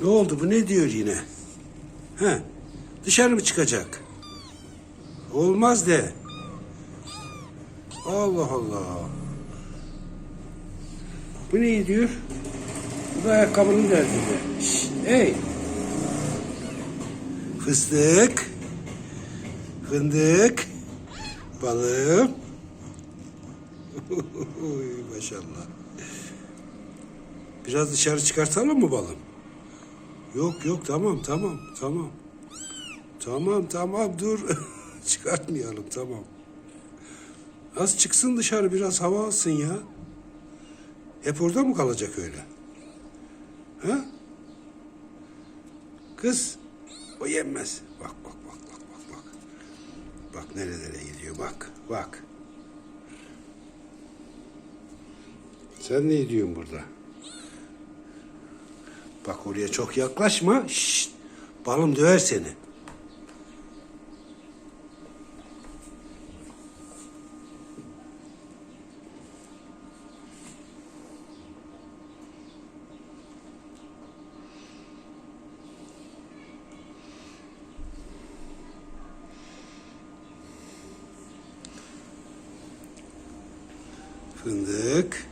Ne oldu bu ne diyor yine? He? Dışarı mı çıkacak? Olmaz de. Allah Allah. Bu ne diyor? Bu da ayakkabının derdinde. Şşt, hey. Fıstık. Fındık. Balım. Maşallah. Biraz dışarı çıkartalım mı balım? Yok yok tamam tamam tamam. Tamam tamam dur. Çıkartmayalım tamam. Az çıksın dışarı biraz hava alsın ya. Hep orada mı kalacak öyle? Ha? Kız o yenmez. Bak bak bak bak bak bak. Bak nerelere gidiyor bak bak. Sen ne diyorsun burada? Bak oraya çok yaklaşma. Şşt. Balım döver seni. Fındık.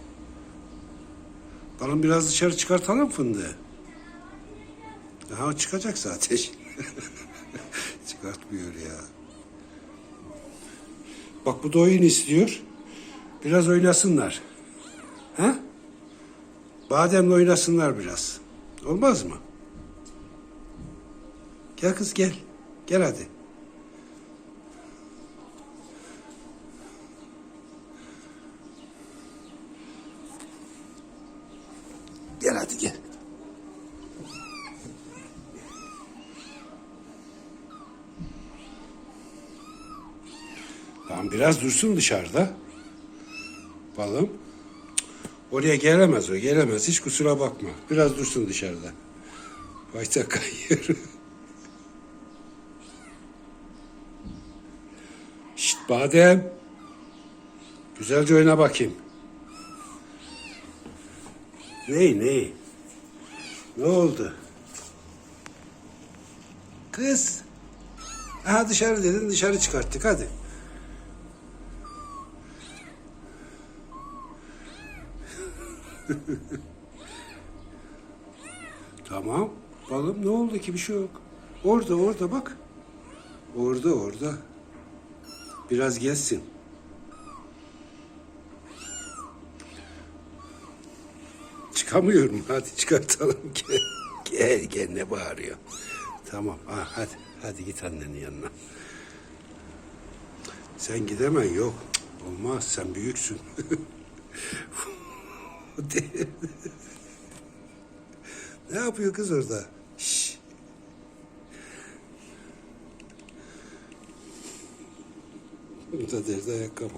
Balım biraz dışarı çıkartalım fındığı. O çıkacak zaten. Çıkartmıyor ya. Bak bu da oyun istiyor. Biraz oynasınlar. Ha? Bademle oynasınlar biraz. Olmaz mı? Gel kız gel. Gel hadi. Gel hadi gel. Tamam biraz dursun dışarıda. Balım. Oraya gelemez o gelemez hiç kusura bakma. Biraz dursun dışarıda. Bayta kayıyor. Şşt badem. Güzelce oyna bakayım. Ney ney? Ne oldu? Kız. Aha dışarı dedin dışarı çıkarttık hadi. tamam. Balım ne oldu ki bir şey yok. Orada orada bak. Orada orada. Biraz gezsin. Çıkamıyorum. Hadi çıkartalım. Gel, gel, ne bağırıyor. Tamam. Ha, hadi. Hadi git annenin yanına. Sen gidemen yok. Olmaz. Sen büyüksün. ne yapıyor kız orada? Şş. Bu da derdi ayakkabı.